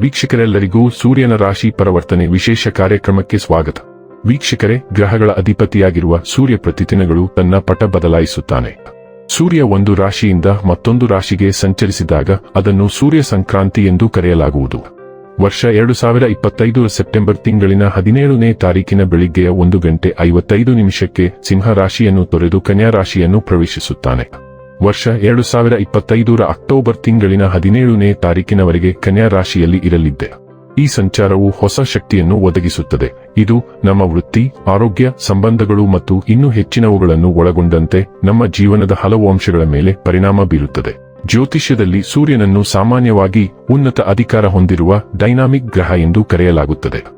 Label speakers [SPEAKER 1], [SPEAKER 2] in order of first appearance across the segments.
[SPEAKER 1] ವೀಕ್ಷಕರೆಲ್ಲರಿಗೂ ಸೂರ್ಯನ ರಾಶಿ ಪರಿವರ್ತನೆ ವಿಶೇಷ ಕಾರ್ಯಕ್ರಮಕ್ಕೆ ಸ್ವಾಗತ. ವೀಕ್ಷಕರೇ, ಗ್ರಹಗಳ ಅಧಿಪತಿಯಾಗಿರುವ ಸೂರ್ಯ ಪ್ರತಿದಿನಗಳು ತನ್ನ ಪಟ ಬದಲಾಯಿಸುತ್ತಾನೆ. ಸೂರ್ಯ ಒಂದು ರಾಶಿಯಿಂದ ಮತ್ತೊಂದು ರಾಶಿಗೆ ಸಂಚರಿಸಿದಾಗ ಅದನ್ನು ಸೂರ್ಯ ಸಂಕ್ರಾಂತಿ ಎಂದು ಕರೆಯಲಾಗುವುದು. ವರ್ಷ ಎರಡು ಸಾವಿರ ಇಪ್ಪತ್ತೈದು ಸೆಪ್ಟೆಂಬರ್ ತಿಂಗಳಿನ ಹದಿನೇಳನೇ ತಾರೀಕಿನ ಬೆಳಿಗ್ಗೆಯ ಒಂದು ಗಂಟೆ ಐವತ್ತೈದು ನಿಮಿಷಕ್ಕೆ ಸಿಂಹ ರಾಶಿಯನ್ನು ತೊರೆದು ಕನ್ಯಾ ರಾಶಿಯನ್ನು ಪ್ರವೇಶಿಸುತ್ತಾನೆ. ವರ್ಷ ಎರಡು ಸಾವಿರ ಇಪ್ಪತ್ತೈದರ ಅಕ್ಟೋಬರ್ ತಿಂಗಳಿನ ಹದಿನೇಳನೇ ತಾರೀಕಿನವರೆಗೆ ಕನ್ಯಾ ರಾಶಿಯಲ್ಲಿ ಇರಲಿದ್ದೆ. ಈ ಸಂಚಾರವು ಹೊಸ ಶಕ್ತಿಯನ್ನು ಒದಗಿಸುತ್ತದೆ. ಇದು ನಮ್ಮ ವೃತ್ತಿ, ಆರೋಗ್ಯ, ಸಂಬಂಧಗಳು ಮತ್ತು ಇನ್ನೂ ಹೆಚ್ಚಿನವುಗಳನ್ನು ಒಳಗೊಂಡಂತೆ ನಮ್ಮ ಜೀವನದ ಹಲವು ಅಂಶಗಳ ಮೇಲೆ ಪರಿಣಾಮ ಬೀರುತ್ತದೆ. ಜ್ಯೋತಿಷ್ಯದಲ್ಲಿ ಸೂರ್ಯನನ್ನು ಸಾಮಾನ್ಯವಾಗಿ ಉನ್ನತ ಅಧಿಕಾರ ಹೊಂದಿರುವ ಡೈನಾಮಿಕ್ ಗ್ರಹ ಎಂದು ಕರೆಯಲಾಗುತ್ತದೆ.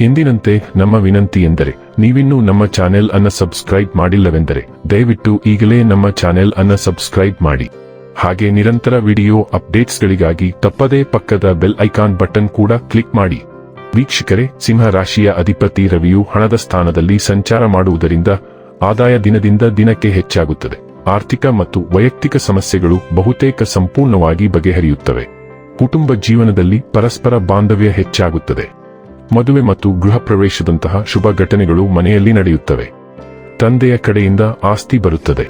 [SPEAKER 1] ಎಂದಿನಂತೆ ನಮ್ಮ ವಿನಂತಿ ಎಂದರೆ, ನೀವಿನ್ನೂ ನಮ್ಮ ಚಾನೆಲ್ ಅನ್ನ ಸಬ್ಸ್ಕ್ರೈಬ್ ಮಾಡಿಲ್ಲವೆಂದರೆ, ದಯವಿಟ್ಟು ಈಗಲೇ ನಮ್ಮ ಚಾನೆಲ್ ಅನ್ನ ಸಬ್ಸ್ಕ್ರೈಬ್ ಮಾಡಿ. ಹಾಗೆ ನಿರಂತರ ವಿಡಿಯೋ ಅಪ್ಡೇಟ್ಸ್ಗಳಿಗಾಗಿ ತಪ್ಪದೇ ಪಕ್ಕದ ಬೆಲ್ ಐಕಾನ್ ಬಟನ್ ಕೂಡ ಕ್ಲಿಕ್ ಮಾಡಿ. ವೀಕ್ಷಕರೇ, ಸಿಂಹ ರಾಶಿಯ ಅಧಿಪತಿ ರವಿಯು ಹಣದ ಸ್ಥಾನದಲ್ಲಿ ಸಂಚಾರ ಮಾಡುವುದರಿಂದ ಆದಾಯ ದಿನದಿಂದ ದಿನಕ್ಕೆ ಹೆಚ್ಚಾಗುತ್ತದೆ. ಆರ್ಥಿಕ ಮತ್ತು ವೈಯಕ್ತಿಕ ಸಮಸ್ಯೆಗಳು ಬಹುತೇಕ ಸಂಪೂರ್ಣವಾಗಿ ಬಗೆಹರಿಯುತ್ತವೆ. ಕುಟುಂಬ ಜೀವನದಲ್ಲಿ ಪರಸ್ಪರ ಬಾಂಧವ್ಯ ಹೆಚ್ಚಾಗುತ್ತದೆ. ಮದುವೆ ಮತ್ತು ಗೃಹ ಪ್ರವೇಶದಂತಹ ಶುಭ ಘಟನೆಗಳು ಮನೆಯಲ್ಲಿ ನಡೆಯುತ್ತವೆ. ತಂದೆಯ ಕಡೆಯಿಂದ ಆಸ್ತಿ ಬರುತ್ತದೆ.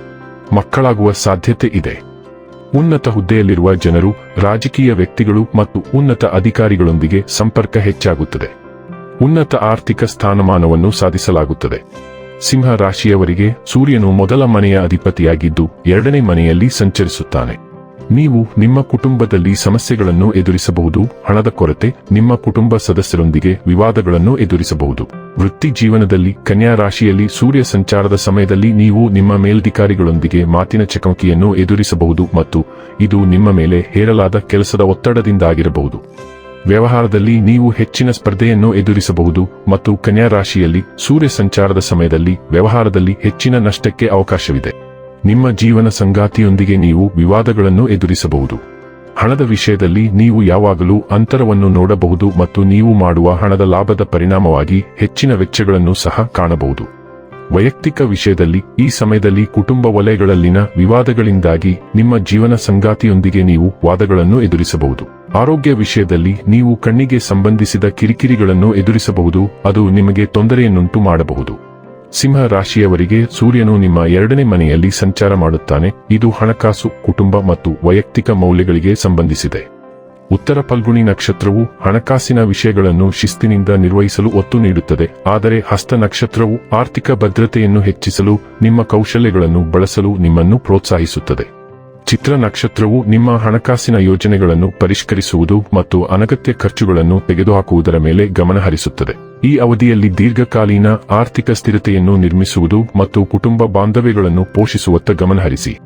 [SPEAKER 1] ಮಕ್ಕಳಾಗುವ ಸಾಧ್ಯತೆ ಇದೆ. ಉನ್ನತ ಹುದ್ದೆಯಲ್ಲಿರುವ ಜನರು, ರಾಜಕೀಯ ವ್ಯಕ್ತಿಗಳು ಮತ್ತು ಉನ್ನತ ಅಧಿಕಾರಿಗಳೊಂದಿಗೆ ಸಂಪರ್ಕ ಹೆಚ್ಚಾಗುತ್ತದೆ. ಉನ್ನತ ಆರ್ಥಿಕ ಸ್ಥಾನಮಾನವನ್ನು ಸಾಧಿಸಲಾಗುತ್ತದೆ. ಸಿಂಹ ರಾಶಿಯವರಿಗೆ ಸೂರ್ಯನು ಮೊದಲ ಮನೆಯ ಅಧಿಪತಿಯಾಗಿದ್ದು, ಎರಡನೇ ಮನೆಯಲ್ಲಿ ಸಂಚರಿಸುತ್ತಾನೆ. ನೀವು ನಿಮ್ಮ ಕುಟುಂಬದಲ್ಲಿ ಸಮಸ್ಯೆಗಳನ್ನು ಎದುರಿಸಬಹುದು, ಹಣದ ಕೊರತೆ, ನಿಮ್ಮ ಕುಟುಂಬ ಸದಸ್ಯರೊಂದಿಗೆ ವಿವಾದಗಳನ್ನು ಎದುರಿಸಬಹುದು. ವೃತ್ತಿ ಜೀವನದಲ್ಲಿ ಕನ್ಯಾ ರಾಶಿಯಲ್ಲಿ ಸೂರ್ಯ ಸಂಚಾರದ ಸಮಯದಲ್ಲಿ ನೀವು ನಿಮ್ಮ ಮೇಲಧಿಕಾರಿಗಳೊಂದಿಗೆ ಮಾತಿನ ಚಕಮಕಿಯನ್ನು ಎದುರಿಸಬಹುದು ಮತ್ತು ಇದು ನಿಮ್ಮ ಮೇಲೆ ಹೇರಲಾದ ಕೆಲಸದ ಒತ್ತಡದಿಂದಾಗಿರಬಹುದು. ವ್ಯವಹಾರದಲ್ಲಿ ನೀವು ಹೆಚ್ಚಿನ ಸ್ಪರ್ಧೆಯನ್ನು ಎದುರಿಸಬಹುದು ಮತ್ತು ಕನ್ಯಾ ರಾಶಿಯಲ್ಲಿ ಸೂರ್ಯ ಸಂಚಾರದ ಸಮಯದಲ್ಲಿ ವ್ಯವಹಾರದಲ್ಲಿ ಹೆಚ್ಚಿನ ನಷ್ಟಕ್ಕೆ ಅವಕಾಶವಿದೆ. ನಿಮ್ಮ ಜೀವನ ಸಂಗಾತಿಯೊಂದಿಗೆ ನೀವು ವಿವಾದಗಳನ್ನು ಎದುರಿಸಬಹುದು. ಹಣದ ವಿಷಯದಲ್ಲಿ ನೀವು ಯಾವಾಗಲೂ ಅಂತರವನ್ನು ನೋಡಬಹುದು ಮತ್ತು ನೀವು ಮಾಡುವ ಹಣದ ಲಾಭದ ಪರಿಣಾಮವಾಗಿ ಹೆಚ್ಚಿನ ವೆಚ್ಚಗಳನ್ನು ಸಹ ಕಾಣಬಹುದು. ವೈಯಕ್ತಿಕ ವಿಷಯದಲ್ಲಿ, ಈ ಸಮಯದಲ್ಲಿ ಕುಟುಂಬ ವಲಯಗಳಲ್ಲಿನ ವಿವಾದಗಳಿಂದಾಗಿ ನಿಮ್ಮ ಜೀವನ ಸಂಗಾತಿಯೊಂದಿಗೆ ನೀವು ವಾದಗಳನ್ನು ಎದುರಿಸಬಹುದು. ಆರೋಗ್ಯ ವಿಷಯದಲ್ಲಿ ನೀವು ಕಣ್ಣಿಗೆ ಸಂಬಂಧಿಸಿದ ಕಿರಿಕಿರಿಗಳನ್ನು ಎದುರಿಸಬಹುದು, ಅದು ನಿಮಗೆ ತೊಂದರೆಯನ್ನುಂಟು ಮಾಡಬಹುದು. ಸಿಂಹ ರಾಶಿಯವರಿಗೆ ಸೂರ್ಯನು ನಿಮ್ಮ ಎರಡನೇ ಮನೆಯಲ್ಲಿ ಸಂಚಾರ ಮಾಡುತ್ತಾನೆ. ಇದು ಹಣಕಾಸು, ಕುಟುಂಬ ಮತ್ತು ವೈಯಕ್ತಿಕ ಮೌಲ್ಯಗಳಿಗೆ ಸಂಬಂಧಿಸಿದೆ. ಉತ್ತರ ಫಲ್ಗುಣಿ ನಕ್ಷತ್ರವು ಹಣಕಾಸಿನ ವಿಷಯಗಳನ್ನು ಶಿಸ್ತಿನಿಂದ ನಿರ್ವಹಿಸಲು ಒತ್ತು ನೀಡುತ್ತದೆ. ಆದರೆ ಹಸ್ತ ನಕ್ಷತ್ರವು ಆರ್ಥಿಕ ಭದ್ರತೆಯನ್ನು ಹೆಚ್ಚಿಸಲು, ನಿಮ್ಮ ಕೌಶಲ್ಯಗಳನ್ನು ಬಳಸಲು ನಿಮ್ಮನ್ನು ಪ್ರೋತ್ಸಾಹಿಸುತ್ತದೆ. ಚಿತ್ರ ನಕ್ಷತ್ರವು ನಿಮ್ಮ ಹಣಕಾಸಿನ ಯೋಜನೆಗಳನ್ನು ಪರಿಷ್ಕರಿಸುವುದು ಮತ್ತು ಅನಗತ್ಯ ಖರ್ಚುಗಳನ್ನು ತೆಗೆದುಹಾಕುವುದರ ಮೇಲೆ ಗಮನಹರಿಸುತ್ತದೆ ಈ ಅವಧಿಯಲ್ಲಿ ದೀರ್ಘಕಾಲೀನ ಆರ್ಥಿಕ ಸ್ಥಿರತೆಯನ್ನು ನಿರ್ಮಿಸುವುದು ಮತ್ತು ಕುಟುಂಬ ಬಾಂಧವ್ಯಗಳನ್ನು ಪೋಷಿಸುವತ್ತ ಗಮನಹರಿಸಿ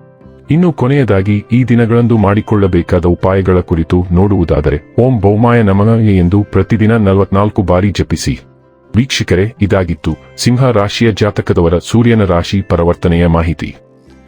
[SPEAKER 1] ಇನ್ನು ಕೊನೆಯದಾಗಿ, ಈ ದಿನಗಳಂದು ಮಾಡಿಕೊಳ್ಳಬೇಕಾದ ಉಪಾಯಗಳ ಕುರಿತು ನೋಡುವುದಾದರೆ, ಓಂ ಬೌಮಾಯ ನಮಃ ಎಂದು ಪ್ರತಿದಿನ ನಲವತ್ನಾಲ್ಕು ಬಾರಿ ಜಪಿಸಿ. ವೀಕ್ಷಕರೇ, ಇದಾಗಿತ್ತು ಸಿಂಹ ರಾಶಿಯ ಜಾತಕದವರ ಸೂರ್ಯನ ರಾಶಿ ಪರವರ್ತನೆಯ ಮಾಹಿತಿ.